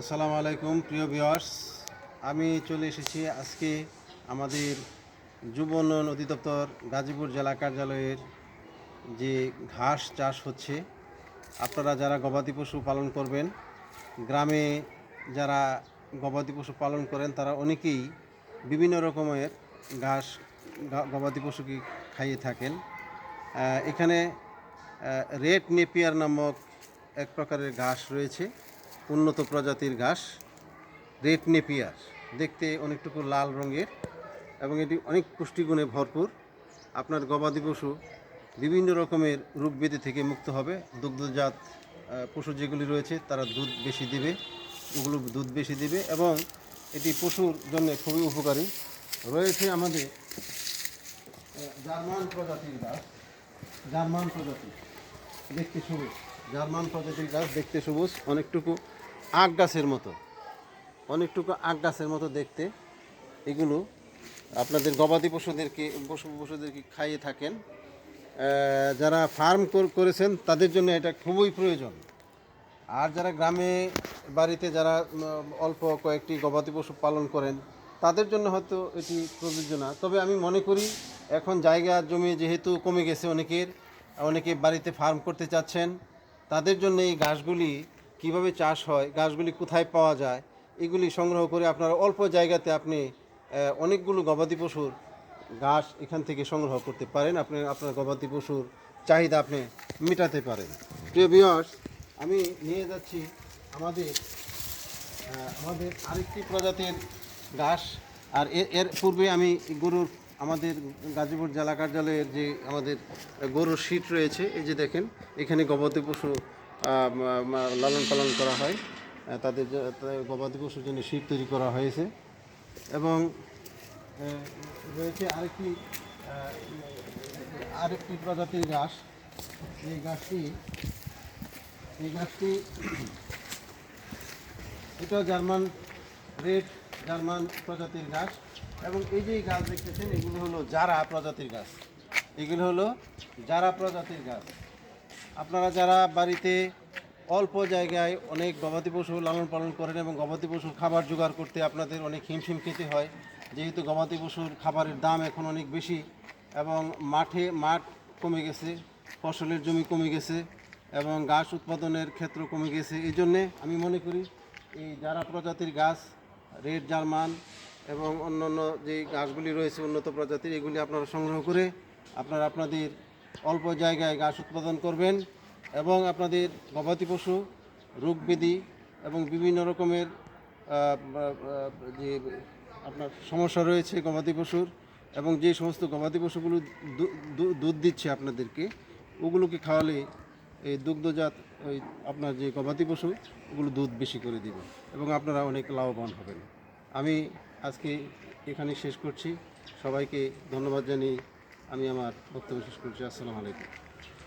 আসসালামু আলাইকুম, প্রিয় ভিউয়ার্স। আমি চলে এসেছি আজকে আমাদের যুব উন্নয়ন অধিদপ্তর গাজীপুর জেলা কার্যালয়ের যে ঘাস চাষ হচ্ছে। আপনারা যারা গবাদি পশু পালন করবেন, গ্রামে যারা গবাদি পশু পালন করেন, তারা অনেকেই বিভিন্ন রকমের ঘাস গবাদি পশুকে খাইয়ে থাকেন। এখানে রেড নেপিয়ার নামক এক প্রকারের ঘাস রয়েছে। উন্নত প্রজাতির ঘাস, রেড নেপিয়ার। দেখতে অনেকটুকু লাল রঙের এবং এটি অনেক পুষ্টিগুণে ভরপুর। আপনার গবাদি পশু বিভিন্ন রকমের রোগ ব্যাধি থেকে মুক্ত হবে। দুগ্ধজাত পশু যেগুলি রয়েছে, তারা দুধ বেশি দিবে, ওগুলো দুধ বেশি দিবে এবং এটি পশুর জন্য খুবই উপকারী। রয়েছে আমাদের জার্মান প্রজাতির গাছ জার্মান প্রজাতি। দেখতে সবুজ জার্মান প্রজাতির গাছ দেখতে সবুজ, অনেকটুকু আখ গাছের মতো। অনেকটুকু আখ গাছের মতো দেখতে। এগুলো আপনাদের গবাদি পশুদেরকে, পশু পশুদেরকে খাইয়ে থাকেন। যারা ফার্ম করেছেন, তাদের জন্য এটা খুবই প্রয়োজন। আর যারা গ্রামে, বাড়িতে যারা অল্প কয়েকটি গবাদি পশু পালন করেন, তাদের জন্য হয়তো এটি প্রযোজ্য না। তবে আমি মনে করি, এখন জায়গা জমি যেহেতু কমে গেছে অনেকের, অনেকে বাড়িতে ফার্ম করতে চাচ্ছেন তাদের জন্য এই ঘাসগুলি কীভাবে চাষ হয় ঘাসগুলি কোথায় পাওয়া যায়, এগুলি সংগ্রহ করে আপনারা অল্প জায়গাতে আপনি অনেকগুলো গবাদি পশুর ঘাস এখান থেকে সংগ্রহ করতে পারেন। আপনি, আপনার গবাদি পশুর চাহিদা আপনি মেটাতে পারেন। প্রিয় বিয়স আমি নিয়ে যাচ্ছি আমাদের আমাদের আরেকটি প্রজাতির ঘাস। আর এর পূর্বে আমি গরুর আমাদের গাজীপুর জেলা কার্যালয়ের যে আমাদের গরুর শীট রয়েছে, এই যে দেখেন, এখানে গবাদি পশু লালন পালন করা হয়। তাদের গবাদি পশুর জন্য শীট তৈরি করা হয়েছে। এবং রয়েছে আরেকটি আরেকটি প্রজাতির ঘাস। এই গাছটি এই গাছটি এটা জার্মান রেড জার্মান প্রজাতির গাছ এবং এই যে গাছ দেখতেছেন, এগুলো হলো জারা প্রজাতির গাছ। এগুলো হলো জারা প্রজাতির গাছ। আপনারা যারা বাড়িতে অল্প জায়গায় অনেক গবাদি পশু লালন পালন করেন এবং গবাদি পশুর খাবার জোগাড় করতে আপনাদের অনেক হিমশিম খেতে হয়, যেহেতু গবাদি পশুর খাবারের দাম এখন অনেক বেশি এবং মাঠে মাঠ কমে গেছে, ফসলের জমি কমে গেছে এবং গাছ উৎপাদনের ক্ষেত্র কমে গেছে। এই জন্যে আমি মনে করি এই যারা প্রজাতির গাছ, রেড জার্মান এবং অন্যান্য যে গাছগুলি রয়েছে উন্নত প্রজাতির, এগুলি আপনারা সংগ্রহ করে আপনারা আপনাদের অল্প জায়গায় গাছ উৎপাদন করবেন এবং আপনাদের গবাদি পশু রোগ ব্যাধি এবং বিভিন্ন রকমের যে আপনার সমস্যা রয়েছে গবাদি পশুর এবং যে সমস্ত গবাদি পশুগুলো দুধ দিচ্ছে আপনাদেরকে, ওগুলোকে খাওয়ালে এই দুগ্ধজাত ওই আপনার যে গবাদি পশু, ওগুলো দুধ বেশি করে দিবে এবং আপনারা অনেক লাভবান হবেন। আমি আজকে এখানে শেষ করছি। সবাইকে ধন্যবাদ জানিয়ে আমি আমার বক্তব্য শেষ করছি। আসসালামু আলাইকুম।